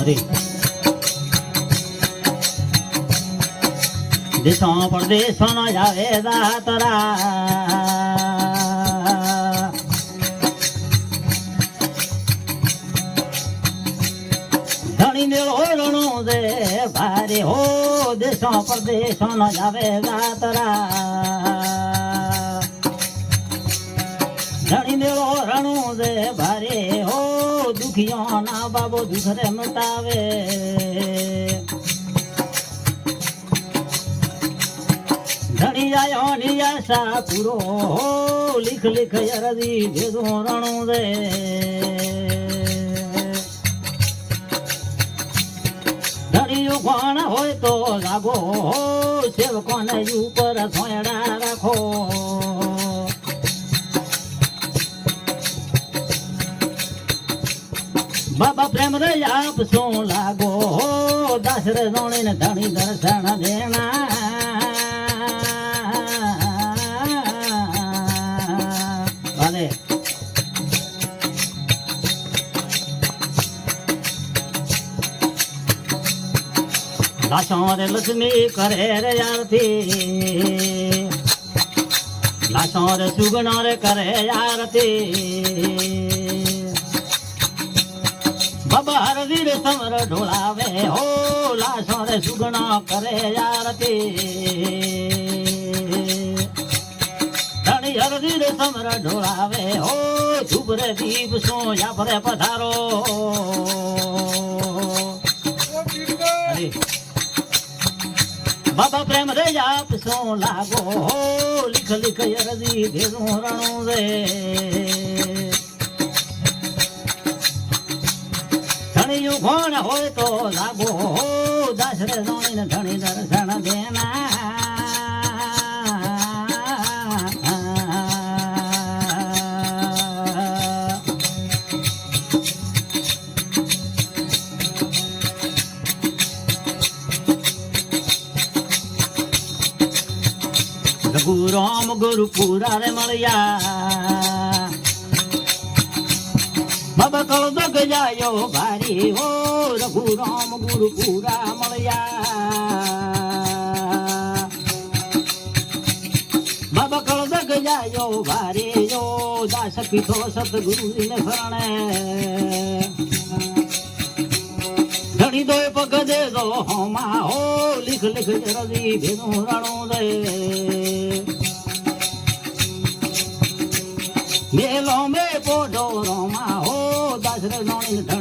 અરે. દેશો પરદેશો નો જાવે દાતરા. રણું દે ભારે હો દેશો પરદેશો નો જાવે દાતરા. ધણી દેવો રણું દે ભારે હો, દુખિયો ના બાબો દુખ રે મટાવે. ધણી આયો ની આશા પૂરો હો, લીખ લીખ યરદી ભેદો રણું દે ધણીયું કોણ હોય તો લાગો હો, સેવકોને ઉપર સોયડા રાખો. બાબા પ્રેમ રે આપ શું લાગો? હો દાસ રે જોણી ને ધણી દર્શન દેણા. ભલે લાશો રે લક્ષ્મી કરે રે આરતી. લાશો રે સુગણ રે કરે આરતી. બાબા હરદી રે સમર ઢોળાવે, હો લાશો રે સુગણા કરે આરતી ધણી હરદી રે સમર ઢોળાવે, હો ઝુબરે દીપ સો યાફરે પધારો. બાબા પ્રેમ રે જાપ સો લાગો, હો લીખ લીખ અરજી ભેરું રણું રે. ધણીયું કોણ હોય તો લાગો દાસરે જોઈને ધણી દર્શન દેના. રઘુ રામ ગુરુ પુરા મળ્યા. બાબા કળ દગ જાયો ભારી હો રઘુ રામ ગુરુ પુરા મળ્યા. બાબા કળ દગ જાયો ભારી યો દાસ પીઠો સતગુરુ ને શરણે ધણી દોય પગ દે દો હોમા હો, લીખ લીખ રદી ભેનું રણું દે મેલો મે પોડો રોમા હો દાસ રે નોણી ધણી